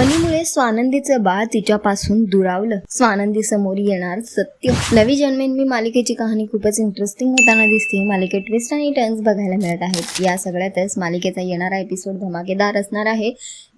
मनीमुळे स्वानंदीचं बाळ तिच्यापासून दुरावलं. स्वानंदी समोर येणार सत्य. नवी जन्मेन मी मालिकेची कहाणी खूपच इंटरेस्टिंग होताना दिसते. मालिकेत ट्विस्ट आणि टर्न्स बघायला मिळत आहेत. या सगळ्यातच मालिकेचा येणारा एपिसोड धमाकेदार असणार आहे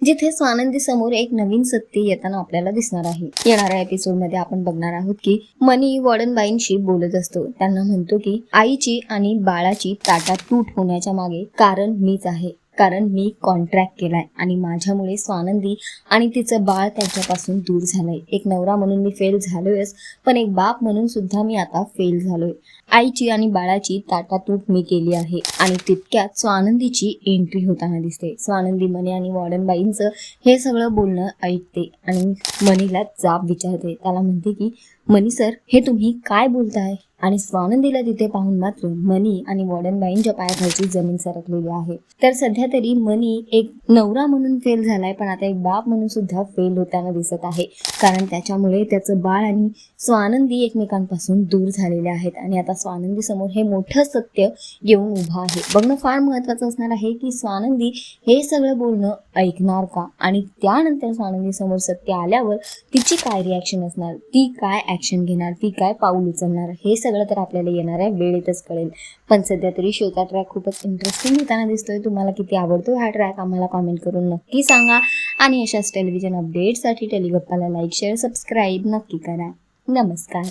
जिथे स्वानंदी समोर एक नवीन सत्य येताना आपल्याला दिसणार आहे. येणाऱ्या एपिसोडमध्ये आपण बघणार आहोत की मनी वॉर्डनबाईंशी बोलत असतो. त्यांना म्हणतो की आईची आणि बाळाची ताटा तूट होण्याच्या मागे कारण मीच आहे. कारण मी कॉन्ट्रॅक्ट केलाय आणि माझ्यामुळे स्वानंदी आणि तिचं बाळ त्यांच्यापासून दूर झालंय. एक नवरा म्हणून मी फेल झालोयच पण एक बाप म्हणून सुद्धा मी आता फेल झालोय. आईची आणि बाळाची ताटातूट मी केली आहे आणि तितक्यात स्वानंदीची एंट्री होताना दिसते. स्वानंदी मनी आणि वॉर्डनबाईंचं हे सगळं बोलणं ऐकते आणि मनीला जाब विचारते. त्याला म्हणते की मनी सर हे तुम्ही काय बोलताय? आणि स्वानंदीला तिथे पाहून मात्र मनी आणि वॉर्डनबाईंच्या पायाखालची जमीन सरकलेली आहे. तर सध्या तरी मनी एक नवरा म्हणून फेल झालाय पण आता एक बाप म्हणून सुद्धा फेल होताना दिसत आहे. कारण त्याच्यामुळे त्याचं बाळ आणि स्वानंदी एकमेकांपासून दूर झालेले आहेत. आणि आता स्वानंदी समोर हे मोठं सत्य येऊन उभं आहे. बघणं फार महत्वाचं असणार आहे की स्वानंदी हे सगळं बोलणं ऐकणार का? आणि त्यानंतर स्वानंदी समोर सत्य आल्यावर तिची काय रिॲक्शन असणार? ती काय ॲक्शन घेणार? ती काय पाऊल उचलणार? हे सगळं तर आपल्याला येणार आहे वेळेतच कळेल. पण सध्या तरी शोचा ट्रॅक खूपच इंटरेस्टिंग होताना दिसतोय. तुम्हाला किती आवडतो हा ट्रॅक आम्हाला कॉमेंट करून नक्की सांगा. आणि अशाच टेलिव्हिजन अपडेटसाठी टेलिगप्पाला लाईक शेअर सबस्क्राईब नक्की करा. नमस्कार.